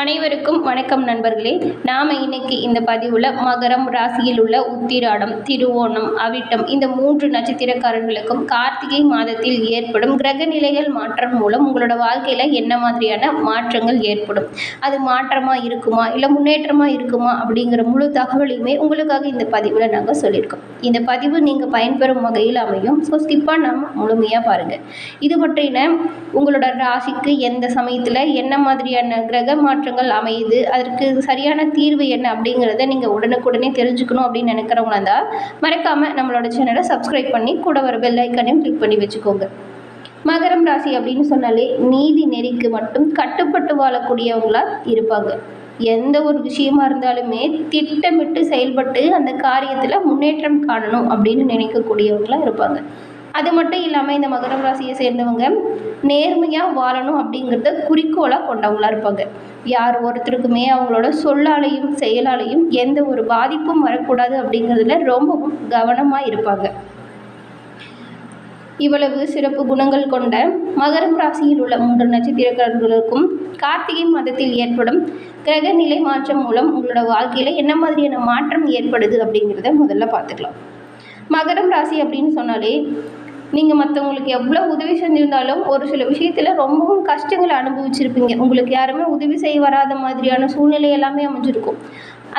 அனைவருக்கும் வணக்கம் நண்பர்களே. நாம் இன்னைக்கு இந்த பதிவில் மகரம் ராசியில் உள்ள உத்திராடம் திருவோணம் அவிட்டம் இந்த மூன்று நட்சத்திரக்காரர்களுக்கும் கார்த்திகை மாதத்தில் ஏற்படும் கிரக நிலைகள் மாற்றம் மூலம் உங்களோட வாழ்க்கையில் என்ன மாதிரியான மாற்றங்கள் ஏற்படும்? அது மாற்றமாக இருக்குமா? இல்லை முன்னேற்றமாக இருக்குமா? அப்படிங்கிற முழு தகவலையுமே உங்களுக்காக இந்த பதிவில் நாங்கள் சொல்லியிருக்கோம். இந்த பதிவு நீங்கள் பயன்பெறும் வகையில் அமையும். ஸோ ஸ்கிப்பாக நாம் முழுமையாக பாருங்கள் இது பற்றின உங்களோட ராசிக்கு எந்த சமயத்தில் என்ன மாதிரியான கிரக மாற்றங்கள் அமையுது. அதற்கு சரியான தீர்வு என்ன அப்படிங்கிறத நீங்கள் உடனுக்குடனே தெரிஞ்சுக்கணும் அப்படின்னு நினைக்கிறவங்களா இருந்தால் மறக்காமல் நம்மளோட சேனலை சப்ஸ்கிரைப் பண்ணி கூட வர பெல் ஐக்கனையும் கிளிக் பண்ணி வச்சுக்கோங்க. மகரம் ராசி அப்படின்னு சொன்னாலே நீதி நெறிக்கு மட்டும் கட்டுப்பட்டு வாழக்கூடியவங்களா இருப்பாங்க. எந்த ஒரு விஷயமா இருந்தாலுமே திட்டமிட்டு செயல்பட்டு அந்த காரியத்தில் முன்னேற்றம் காணணும் அப்படின்னு நினைக்கக்கூடியவங்களா இருப்பாங்க. அது மட்டும் இல்லாமல் இந்த மகரம் ராசியை சேர்ந்தவங்க நேர்மையாக வாழணும் அப்படிங்கிறத குறிக்கோளாக கொண்டவங்களா இருப்பாங்க. யார் ஒருத்தருக்குமே அவங்களோட சொல்லாலையும் செயலாலையும் எந்த ஒரு பாதிப்பும் வரக்கூடாது அப்படிங்கிறதுல ரொம்பவும் கவனமாக இருப்பாங்க. இவ்வளவு சிறப்பு குணங்கள் கொண்ட மகரம் ராசியில் உள்ள மூன்று நட்சத்திரக்காரர்களுக்கும் கார்த்திகை மாதத்தில் ஏற்படும் கிரக நிலை மாற்றம் மூலம் உங்களோட வாழ்க்கையில் என்ன மாதிரியான மாற்றம் ஏற்படுது அப்படிங்கிறத முதல்ல பார்த்துக்கலாம். மகரம் ராசி அப்படின்னு சொன்னாலே நீங்கள் மற்றவங்களுக்கு எவ்வளோ உதவி செஞ்சிருந்தாலும் ஒரு சில விஷயத்தில் ரொம்பவும் கஷ்டங்களை அனுபவிச்சிருப்பீங்க. உங்களுக்கு யாருமே உதவி செய்ய வராத மாதிரியான சூழ்நிலை எல்லாமே அமைஞ்சிருக்கும்.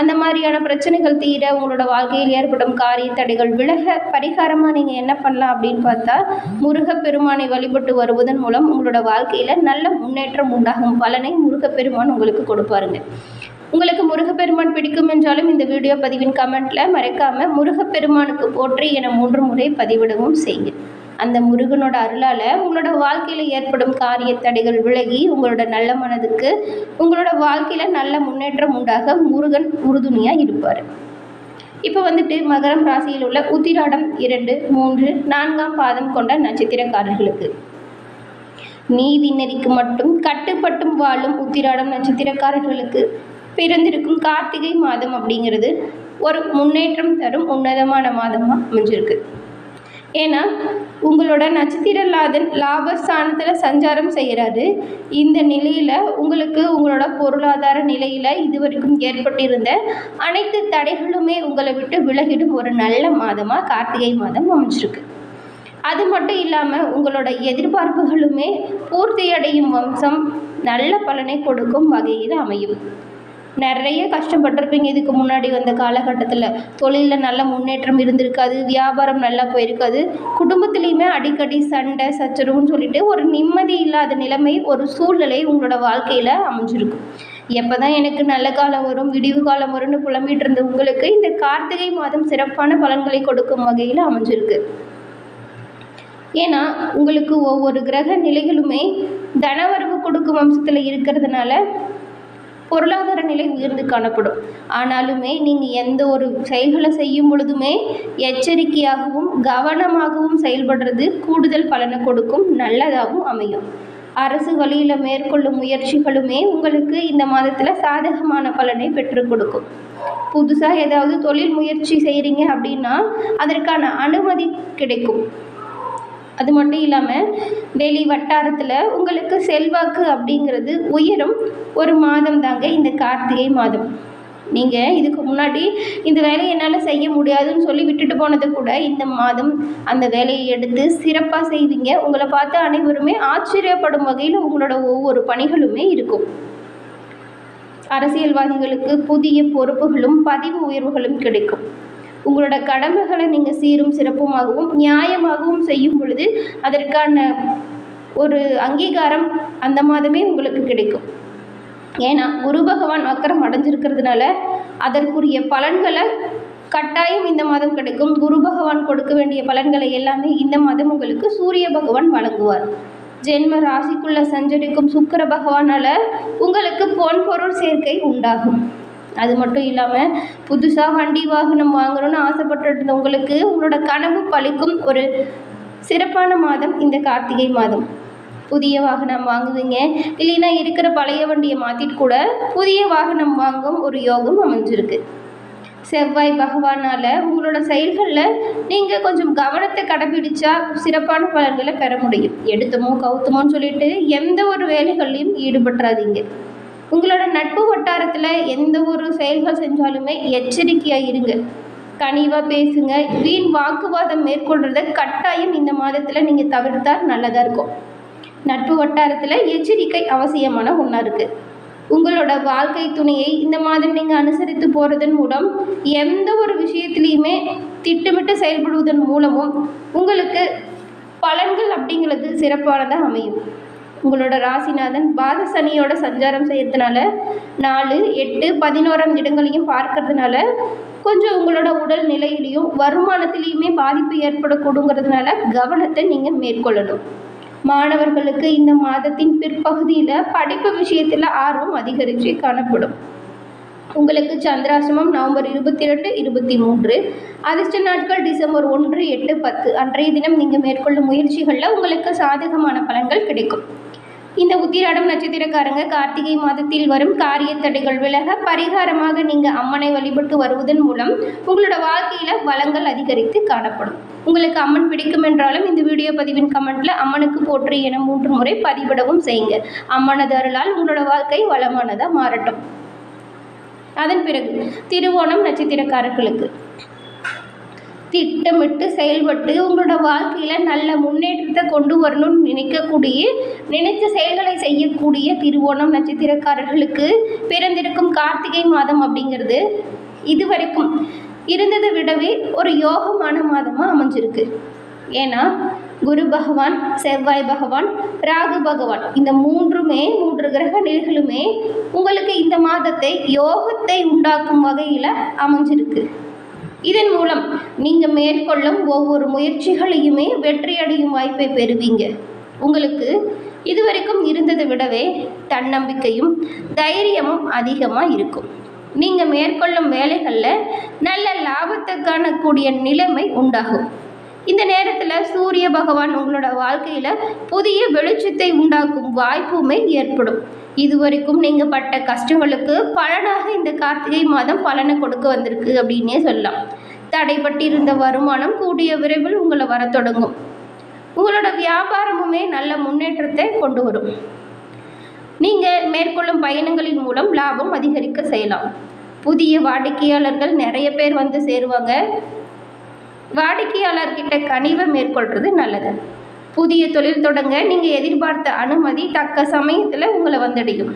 அந்த மாதிரியான பிரச்சனைகள் தீர உங்களோட வாழ்க்கையில் ஏற்படும் காரிய தடைகள் விலக பரிகாரமாக நீங்கள் என்ன பண்ணலாம் அப்படின்னு பார்த்தா முருகப்பெருமானை வழிபட்டு வருவதன் மூலம் உங்களோட வாழ்க்கையில் நல்ல முன்னேற்றம் உண்டாகும். பலனை முருகப்பெருமான் உங்களுக்கு கொடுப்பாருங்க. உங்களுக்கு முருகப்பெருமான் பிடிக்கும் என்றாலும் இந்த வீடியோ பதிவின் கமெண்ட்டில் மறைக்காம முருகப்பெருமானுக்கு போற்றி என மூன்று முறை பதிவிடவும் செய்யுங்க. அந்த முருகனோட அருளால் உங்களோட வாழ்க்கையில் ஏற்படும் காரிய தடைகள் விலகி உங்களோட நல்ல மனதுக்கு உங்களோட வாழ்க்கையில் நல்ல முன்னேற்றம் உண்டாக முருகன் உறுதுணையாக இருப்பார். இப்போ வந்துட்டு மகரம் ராசியில் உள்ள உத்திராடம் இரண்டு மூன்று நான்காம் பாதம் கொண்ட நட்சத்திரக்காரர்களுக்கு. நீதி நெறிக்கு மட்டும் கட்டுப்பட்டும் வாழும் உத்திராடம் நட்சத்திரக்காரர்களுக்கு. பிறந்திருக்கும் கார்த்திகை மாதம் அப்படிங்கிறது ஒரு முன்னேற்றம் தரும் உன்னதமான மாதமாக அமைஞ்சிருக்கு. ஏன்னா உங்களோட நட்சத்திரலாதன் லாபஸ்தானத்தில் சஞ்சாரம் செய்கிறாரு இந்த நிலையில் உங்களுக்கு உங்களோட பொருளாதார நிலையில் இதுவரைக்கும் ஏற்பட்டிருந்த அனைத்து தடைகளுமே உங்களை விட்டு விலகிடும் ஒரு நல்ல மாதமாக கார்த்திகை மாதம் அமைஞ்சிருக்கு. அது மட்டும் இல்லாமல் உங்களோட எதிர்பார்ப்புகளுமே பூர்த்தியடையும் வம்சம் நல்ல பலனை கொடுக்கும் வகையில் அமையும். நிறைய கஷ்டப்பட்டிருப்பீங்க இதுக்கு முன்னாடி வந்த காலகட்டத்தில். தொழிலில் நல்ல முன்னேற்றம் இருந்திருக்காது வியாபாரம் நல்லா போயிருக்காது. குடும்பத்துலேயுமே அடிக்கடி சண்டை சச்சரவுன்னு சொல்லிட்டு ஒரு நிம்மதி இல்லாத நிலைமை ஒரு சூழ்நிலை உங்களோட வாழ்க்கையில் அமைஞ்சிருக்கும். எப்போ தான் எனக்கு நல்ல காலம் வரும் விடிவு காலம் வரும்னு புலம்பிட்டு இருந்த உங்களுக்கு இந்த கார்த்திகை மாதம் சிறப்பான பலன்களை கொடுக்கும் வகையில் அமைஞ்சிருக்கு. ஏன்னா உங்களுக்கு ஒவ்வொரு கிரக நிலைகளுமே தனவரவு கொடுக்கும் வம்சத்தில் இருக்கிறதுனால பொருளாதார நிலை உயர்ந்து காணப்படும். ஆனாலுமே நீங்கள் எந்த ஒரு செயல்களை செய்யும் பொழுதுமே எச்சரிக்கையாகவும் கவனமாகவும் செயல்படுறது கூடுதல் பலனை கொடுக்கும் நல்லதாகவும் அமையும். அரசு வழியில் மேற்கொள்ளும் முயற்சிகளுமே உங்களுக்கு இந்த மாதத்தில் சாதகமான பலனை பெற்றுக் கொடுக்கும். புதுசாக ஏதாவது தொழில் முயற்சி செய்கிறீங்க அப்படின்னா அதற்கான அனுமதி கிடைக்கும். அது மட்டும் இல்லாமல் வெளி வட்டாரத்தில் உங்களுக்கு செல்வாக்கு அப்படிங்கிறது உயரும். ஒரு மாதம் தாங்க இந்த கார்த்திகை மாதம். நீங்கள் இதுக்கு முன்னாடி இந்த வேலையை என்னால் செய்ய முடியாதுன்னு சொல்லி விட்டுட்டு போனது கூட இந்த மாதம் அந்த வேலையை எடுத்து சிறப்பாக செய்வீங்க. உங்களை பார்த்து அனைவருமே ஆச்சரியப்படும் வகையில் உங்களோட ஒவ்வொரு பணிகளுமே இருக்கும். அரசியல்வாதிகளுக்கு புதிய பொறுப்புகளும் பதிவு உயர்வுகளும் கிடைக்கும். உங்களோட கடமைகளை நீங்கள் சீரும் சிறப்புமாகவும் நியாயமாகவும் செய்யும் பொழுது அதற்கான ஒரு அங்கீகாரம் அந்த மாதமே உங்களுக்கு கிடைக்கும். ஏன்னா குரு பகவான் வக்கரம் அடைஞ்சிருக்கிறதுனால அதற்குரிய பலன்களை கட்டாயம் இந்த மாதம் கிடைக்கும். குரு பகவான் கொடுக்க வேண்டிய பலன்களை எல்லாமே இந்த மாதம் உங்களுக்கு சூரிய பகவான் வழங்குவார். ஜென்ம ராசிக்குள்ள சஞ்சரிக்கும் சுக்கர பகவானால் உங்களுக்கு பொன் பொருள் சேர்க்கை உண்டாகும். அது மட்டும் இல்லாமல் புதுசாக வண்டி வாகனம் வாங்கணும்னு ஆசைப்பட்டு இருந்தவங்களுக்கு உங்களோட கனவு பழிக்கும் ஒரு சிறப்பான மாதம் இந்த கார்த்திகை மாதம். புதிய வாகனம் வாங்குவீங்க. இல்லைன்னா இருக்கிற பழைய வண்டியை மாற்றிட்டு கூட புதிய வாகனம் வாங்கும் ஒரு யோகம் அமைஞ்சிருக்கு. செவ்வாய் பகவானால் உங்களோட செயல்களில் நீங்கள் கொஞ்சம் கவனத்தை கடைபிடிச்சா சிறப்பான பலன்களை பெற முடியும். எடுத்தமோ கவுத்தமோன்னு சொல்லிட்டு எந்த ஒரு வேலைகள்லையும் ஈடுபட்டுறாதீங்க. உங்களோட நட்பு வட்டாரத்தில் எந்த ஒரு செயல்கள் செஞ்சாலுமே எச்சரிக்கையாக இருங்க. கனிவாக பேசுங்க. வீண் வாக்குவாதம் மேற்கொள்கிறத கட்டாயம் இந்த மாதத்தில் நீங்கள் தவிர்த்தால் நல்லதாக இருக்கும். நட்பு வட்டாரத்தில் எச்சரிக்கை அவசியமான ஒன்றா இருக்குது உங்களோட வாழ்க்கை துணையை இந்த மாதிரி நீங்கள் அனுசரித்து போகிறதன் மூலம் எந்த ஒரு விஷயத்துலையுமே திட்டமிட்டு செயல்படுவதன் மூலமும் உங்களுக்கு பலன்கள் அப்படிங்கிறது சிறப்பானதாக அமையும். உங்களோட ராசிநாதன் பாத சனியோட சஞ்சாரம் செய்யறதுனால நாலு எட்டு பதினோராம் இடங்களையும் பார்க்கறதுனால கொஞ்சம் உங்களோட உடல் நிலையிலையும் வருமானத்திலையுமே பாதிப்பு ஏற்படக்கூடுங்கிறதுனால கவனத்தை நீங்கள் மேற்கொள்ளணும். மாணவர்களுக்கு இந்த மாதத்தின் பிற்பகுதியில் படிப்பு விஷயத்தில் ஆர்வம் அதிகரித்து காணப்படும். உங்களுக்கு சந்திராசிரமம் நவம்பர் இருபத்தி ரெண்டு இருபத்தி மூன்று அதிர்ஷ்ட நாட்கள் டிசம்பர் ஒன்று எட்டு பத்து அன்றைய தினம் நீங்கள் மேற்கொள்ளும் முயற்சிகளில் உங்களுக்கு சாதகமான பலன்கள் கிடைக்கும். இந்த உத்திராடம் நட்சத்திரக்காரங்க கார்த்திகை மாதத்தில் வரும் காரிய தடைகள் விலக பரிகாரமாக நீங்கள் அம்மனை வழிபட்டு வருவதன் மூலம் உங்களோட வாழ்க்கையில் வளங்கள் அதிகரித்து காணப்படும். உங்களுக்கு அம்மன் பிடிக்கும் என்றாலும் இந்த வீடியோ பதிவின் கமெண்ட்ல அம்மனுக்கு போற்றி என மூன்று முறை பதிவிடவும் செய்யுங்க. அம்மனது அருளால் உங்களோட வாழ்க்கை வளமானதாக மாறட்டும். அதன் பிறகு திருவோணம் நட்சத்திரக்காரர்களுக்கு. திட்டமிட்டு செயல்பட்டு உங்களோட வாழ்க்கையில் நல்ல முன்னேற்றத்தை கொண்டு வரணும்னு நினைக்கக்கூடிய நினைத்த செயல்களை செய்யக்கூடிய திருவோணம் நட்சத்திரக்காரர்களுக்கு பிறந்திருக்கும் கார்த்திகை மாதம் அப்படிங்கிறது இதுவரைக்கும். இருந்ததை விடவே ஒரு யோகமான மாதமாக அமைஞ்சிருக்கு. ஏன்னா குரு பகவான் செவ்வாய் பகவான் ராகு பகவான் இந்த மூன்றுமே மூன்று கிரக நிலைகளுமே உங்களுக்கு இந்த மாதத்தை யோகத்தை உண்டாக்கும் வகையில் அமைஞ்சிருக்கு. இதன் மூலம் நீங்கள் மேற்கொள்ளும் ஒவ்வொரு முயற்சிகளையுமே வெற்றியடையும் வாய்ப்பை பெறுவீங்க. உங்களுக்கு இதுவரைக்கும் இருந்ததை விடவே தன்னம்பிக்கையும் தைரியமும் அதிகமாக இருக்கும். நீங்கள் மேற்கொள்ளும் வேலைகளில் நல்ல லாபத்தை காணக்கூடிய நிலைமை உண்டாகும். இந்த நேரத்தில் சூரிய பகவான் உங்களோட வாழ்க்கையில் புதிய வெளிச்சத்தை உண்டாக்கும் வாய்ப்புமே ஏற்படும். இதுவரைக்கும் நீங்கள் பட்ட கஷ்டங்களுக்கு பலனாக இந்த கார்த்திகை மாதம் பலனை கொடுக்க வந்திருக்கு அப்படின்னே சொல்லலாம். தடைப்பட்டிருந்த வருமானம் கூடிய விரைவில் உங்களை வர தொடங்கும். உங்களோட வியாபாரமுமே நல்ல முன்னேற்றத்தை கொண்டு வரும். நீங்கள் மேற்கொள்ளும் பயணங்களின் மூலம் லாபம் அதிகரிக்க செய்யலாம். புதிய வாடிக்கையாளர்கள் நிறைய பேர் வந்து சேருவாங்க. வாடிக்கையாளர்கிட்ட கனிவை மேற்கொள்கிறது நல்லது. புதிய தொழில் தொடங்க நீங்கள் எதிர்பார்த்த அனுமதி தக்க சமயத்தில் உங்களை வந்தடையும்.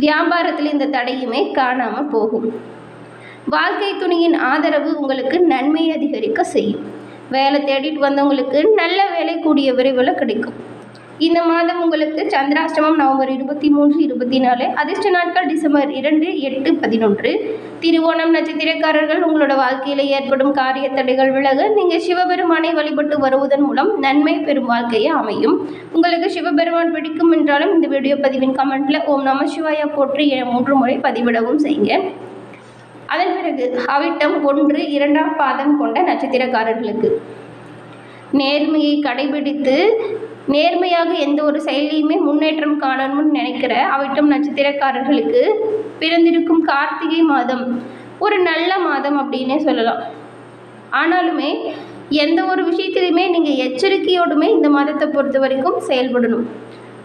வியாபாரத்தில் இந்த தடையுமே காணாமல் போகும். வாழ்க்கை துணியின் ஆதரவு உங்களுக்கு நன்மை அதிகரிக்க செய்யும். வேலை தேடிட்டு வந்தவங்களுக்கு நல்ல வேலை கூடிய விரைவில் கிடைக்கும். இந்த மாதம் உங்களுக்கு சந்திராஷ்டமம் நவம்பர் இருபத்தி மூன்று இருபத்தி நாலு அதிர்ஷ்ட நாட்கள் டிசம்பர் இரண்டு எட்டு பதினொன்று. திருவோணம் நட்சத்திரக்காரர்கள் உங்களோட வாழ்க்கையில் ஏற்படும் காரிய தடைகள் விலக நீங்கள் சிவபெருமானை வழிபட்டு வருவதன் மூலம் நன்மை பெறும் வாழ்க்கையை அமையும். உங்களுக்கு சிவபெருமான் பிடிக்கும் என்றாலும் இந்த வீடியோ பதிவின் கமெண்ட்டில் ஓம் நம சிவாயா போற்றி மூன்று முறை பதிவிடவும் செய்யுங்க. அதன் பிறகு அவிட்டம் ஒன்று இரண்டாம் பாதம் கொண்ட நட்சத்திரக்காரர்களுக்கு நேர்மையை கடைபிடித்து நேர்மையாக எந்த ஒரு செயலையுமே முன்னேற்றம் காணணும்னு நினைக்கிற அவிட்டம் நட்சத்திரக்காரர்களுக்கு பிறந்திருக்கும் கார்த்திகை மாதம் ஒரு நல்ல மாதம் அப்படின்னே சொல்லலாம். ஆனாலுமே எந்த ஒரு விஷயத்திலையுமே நீங்கள் எச்சரிக்கையோடுமே இந்த மாதத்தை பொறுத்த வரைக்கும் செயல்படணும்.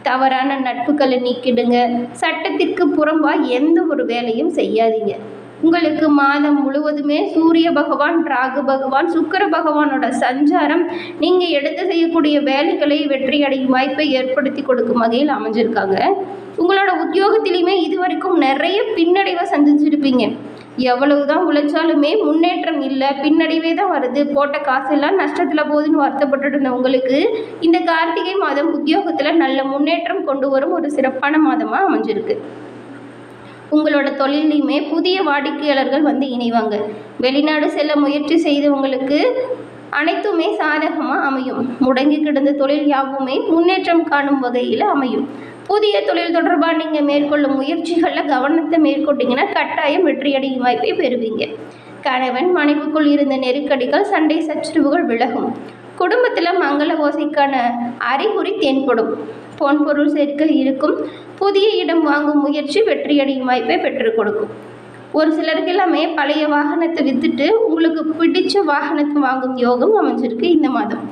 தவறான நட்புகளை நீக்கிடுங்க. சட்டத்திற்கு புறம்பாக எந்த ஒரு வேலையும் செய்யாதீங்க. உங்களுக்கு மாதம் முழுவதுமே சூரிய பகவான் ராகு பகவான் சுக்கர பகவானோட சஞ்சாரம் நீங்கள் எடுத்து செய்யக்கூடிய வேலைகளை வெற்றி அடையும் வாய்ப்பை ஏற்படுத்தி கொடுக்கும் வகையில் அமைஞ்சிருக்காங்க. உங்களோட உத்தியோகத்திலையுமே இது வரைக்கும் நிறைய பின்னடைவை சந்திச்சிருப்பீங்க. எவ்வளவுதான் உழைச்சாலுமே முன்னேற்றம் இல்லை பின்னடைவே தான் வருது. போட்ட காசெல்லாம் நஷ்டத்தில் போகுதுன்னு வருத்தப்பட்டுட்டு இருந்த உங்களுக்கு இந்த கார்த்திகை மாதம் உத்தியோகத்தில் நல்ல முன்னேற்றம் கொண்டு வரும் ஒரு சிறப்பான மாதமாக அமைஞ்சிருக்கு. உங்களோட தொழிலையுமே புதிய வாடிக்கையாளர்கள் வந்து இணைவாங்க. வெளிநாடு செல்ல முயற்சி செய்தவங்களுக்கு அனைத்துமே சாதகமாக அமையும். முடங்கி கிடந்த தொழில் யாவுமே முன்னேற்றம் காணும் வகையில் அமையும். புதிய தொழில் தொடர்பாக நீங்கள் மேற்கொள்ளும் முயற்சிகளில் கவனத்தை மேற்கொண்டீங்கன்னா கட்டாயம் வெற்றியடையும் வாய்ப்பை பெறுவீங்க. கணவன் மனைவிக்குள் இருந்த நெருக்கடிகள் சண்டை சச்சரவுகள் விலகும். குடும்பத்தில் மங்கள ஓசைக்கான அறிகுறி தென்படும். பொன்பொருள் சேர்க்கை இருக்கும். புதிய இடம் வாங்கும் முயற்சி வெற்றியடையும் வாய்ப்பை பெற்றுக் கொடுக்கும். ஒரு சிலருக்கு எல்லாமே பழைய வாகனத்தை விற்றுட்டு உங்களுக்கு பிடிச்ச வாகனத்தை வாங்கும் யோகம் அமைஞ்சிருக்கு இந்த மாதம்.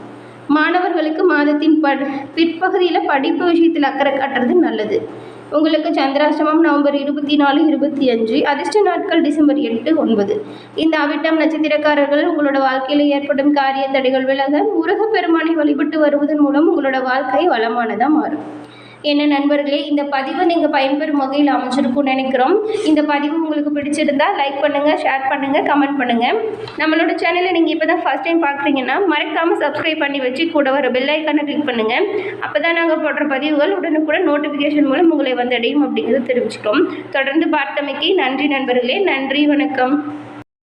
மாணவர்களுக்கு மாதத்தின் ப பிற்பகுதியில் படிப்பு விஷயத்தில் அக்கறை காட்டுறது நல்லது. உங்களுக்கு சந்திராஷ்டமம் நவம்பர் இருபத்தி நாலு இருபத்தி அஞ்சு அதிர்ஷ்ட நாட்கள் டிசம்பர் எட்டு ஒன்பது. இந்த அவிட்டம் நட்சத்திரக்காரர்கள் உங்களோட வாழ்க்கையில் ஏற்படும் காரிய தடைகள் விலக முருகப்பெருமானை வழிபட்டு வருவதன் மூலம் உங்களோட வாழ்க்கை வளமானதாக மாறும். என்ன நண்பர்களே இந்த பதிவு நீங்கள் பயன்பெறும் வகையில் அமைஞ்சிருக்கும்னு நினைக்கிறோம். இந்த பதிவு உங்களுக்கு பிடிச்சிருந்தா லைக் பண்ணுங்கள் ஷேர் பண்ணுங்கள் கமெண்ட் பண்ணுங்கள் நம்மளோட சேனலை நீங்கள் இப்போ தான் ஃபஸ்ட் டைம் பார்க்குறீங்கன்னா மறக்காமல் சப்ஸ்கிரைப் பண்ணி வச்சு கூட வர பெல் ஐக்கானை கிளிக் பண்ணுங்கள் அப்போ தான் நாங்கள் போடுற பதிவுகள் உடனுக்குடன் நோட்டிஃபிகேஷன் மூலம் உங்களை வந்தடையும் அப்படிங்கிறத தெரிவிச்சிட்டோம் தொடர்ந்து பார்த்தமைக்கு நன்றி நண்பர்களே நன்றி வணக்கம்.